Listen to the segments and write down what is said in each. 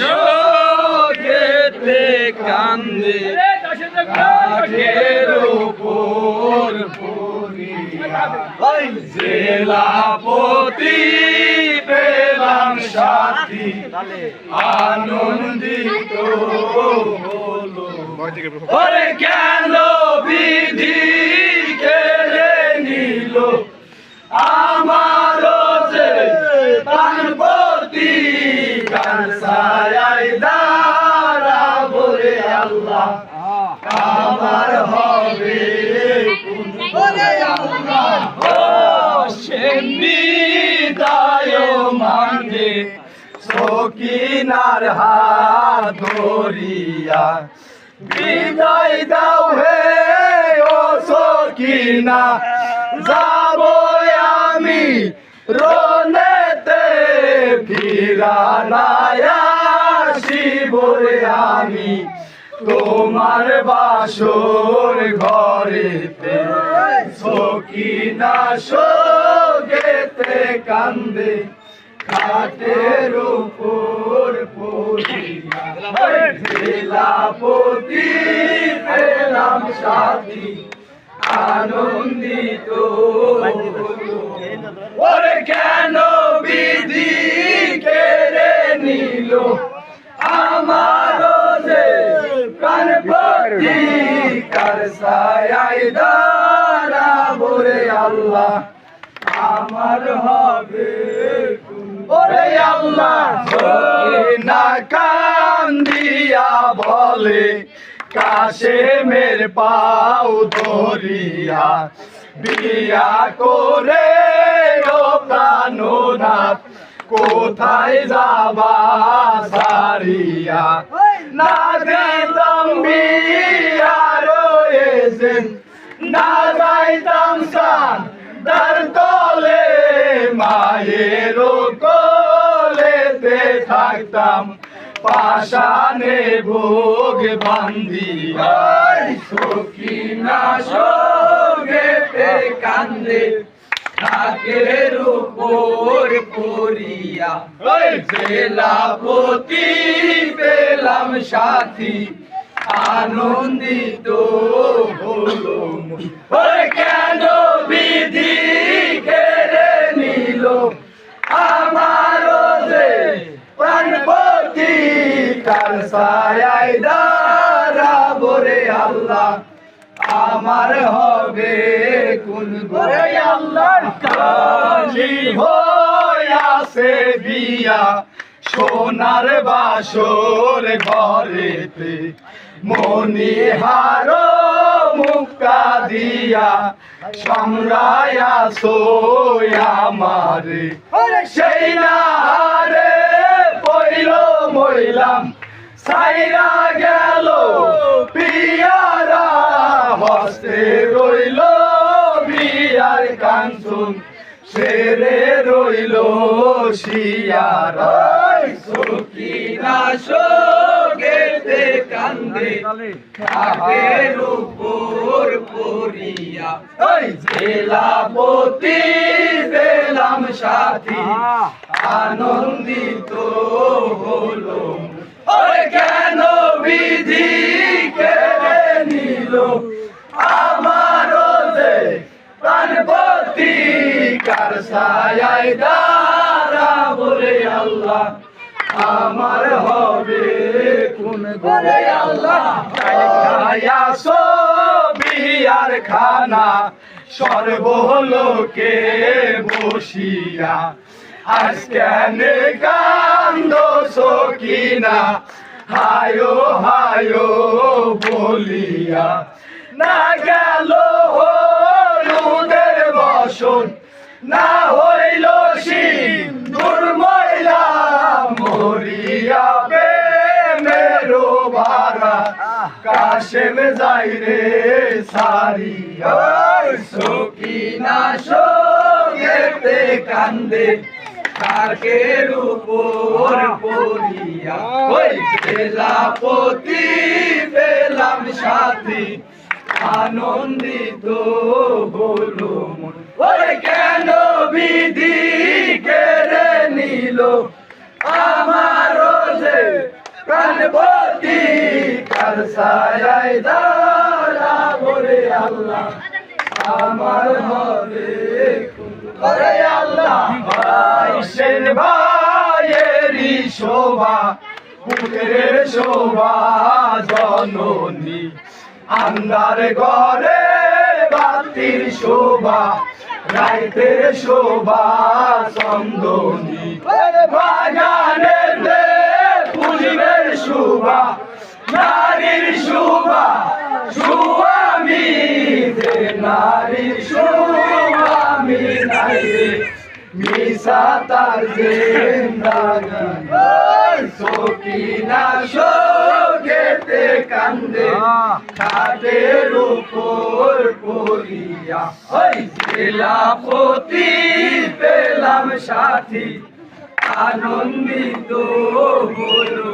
শোকেতে কান্দে কাঠের উপর জেলাপতি পেলাম সাথী আনন্দিত হলো। ওরে কেন বিধি কেড়ে নিল? আমারও যে প্রাণপতি কানসায় দাঁড়াবো রে আল্লাহ, আমার হবে ওরে আল্লাহ। ও বিদায় দাও হে, ও সকিনা, যাব আমি রনেতে ফিরানায়া শিবরে আমি তোমার বাসর ঘরেতে সকিনা সোগেতে কান্দে খাটের উপর পড়িয়া জেলাপতি পেলাম সাথী, আনন্দিত। ওরে কেন বিধি কেড়ে নিল আমারও যে প্রাণপতি কার সায়াই দাঁড়াবো রে আল্লাহ আমার হবে ওরে আল্লাহ না কান্দিয়া বলে কাশেমের পাও ধরিয়া বিয়া করে ও প্রাণনাথ কোথায় যাবা সারিয়া? না দিতাম বিয়া তার তলে মায়ের কোলেতে থাকতাম। পাশানে ভোগ বান্ধিয়া সকিনা সোগেতে কান্দে। থাকের উপর পড়িয়া জেলাপতি পেলাম সাথী। আনন্দিত হলো ওরে কেন বিধি কেড়ে নিল? আমারও যে প্রাণপতি কার সায়াই দাঁড়াবো রে আল্লাহ। আমার হবে কোন করে আল্লাহ কালি হইয়াছে বিয়া। সোনার বাসর ঘরেতে মনিহার মুক্তা দিয়া সমরায়া সোয়া মারে সেই না রে পইল মইলাম সাইরা গেল পিয়ারা হস্তে রইল বিয়ার কাঞ্চন সেরে রইল শিয়ারা। সকিনা সোগেতে কান্দে উপর ওই আনন্দিত হলো ওরে কেন বিধি কেড়ে নিল আমারও যে প্রাণপতি কার সায়াই দাঁড়া বলে আল্লাহ। আমার হবে কোন করে আল্লাহ। খায়া বিয়ার খানা সর্বলোকে বসিয়া। আজকে কান্দ সকিনা? হায়ো হায়ো বলিয়া। কাশেম যাই রে সারি সকিনা সঙ্গেতে কান্দে। কাকের উপর পড়িয়া, ওই বেলাপতি পেলাম সাথী। আনন্দিত হলো ওই কেন বিধি কেড়ে নিল? আমার রোজে প্রাণপতি তোমার সায়ায় দাঁড়াবো রে আল্লাহ। আমার হবে করে আল্লাহ। ভাই সেন ভাইয়েরই শোভা পুকুরের শোভা জননী। আন্দার ঘরে বাতির শোভা, রাইতের শোভা সন্দনী বাগানের ফুলিবের শোভা নারীর শোভা সুয়ামী নারীর সুয়ামী নাই রে মিশা তার জিন্দাগি সকিনা শোকেতে কান্দে খাটের উপর পড়িয়া ওই জেলাপতি পেলাম সাথী আনন্দিত হলো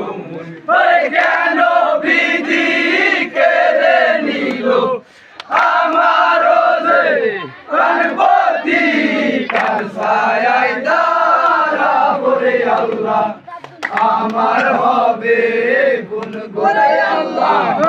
জ্ঞান বিধি কেড়ে নিল? আমার যে প্রাণপতি কার ছায়ায় দাঁড়াবো রে আল্লাহ? আমার হবে গুণ করে আল্লাহ।